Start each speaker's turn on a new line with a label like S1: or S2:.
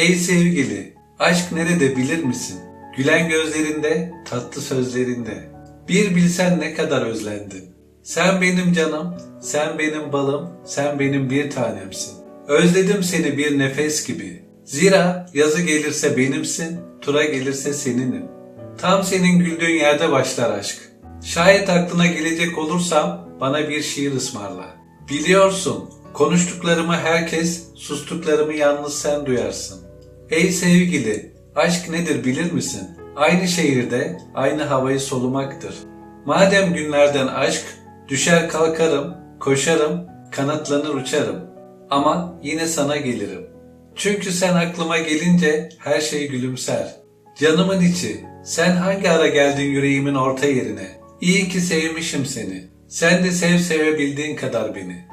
S1: Ey sevgili, aşk nerede bilir misin? Gülen gözlerinde, tatlı sözlerinde. Bir bilsen ne kadar özlendin. Sen benim canım, sen benim balım, sen benim bir tanemsin. Özledim seni bir nefes gibi. Zira yazı gelirse benimsin, tura gelirse seninim. Tam senin güldüğün yerde başlar aşk. Şayet aklına gelecek olursam bana bir şiir ısmarla. Biliyorsun, konuştuklarımı herkes, sustuklarımı yalnız sen duyarsın. Ey sevgili, aşk nedir bilir misin? Aynı şehirde, aynı havayı solumaktır. Madem günlerden aşk, düşer kalkarım, koşarım, kanatlanır uçarım. Ama yine sana gelirim. Çünkü sen aklıma gelince her şey gülümser. Canımın içi, sen hangi ara geldin yüreğimin orta yerine? İyi ki sevmişim seni. Sen de sev sevebildiğin kadar beni.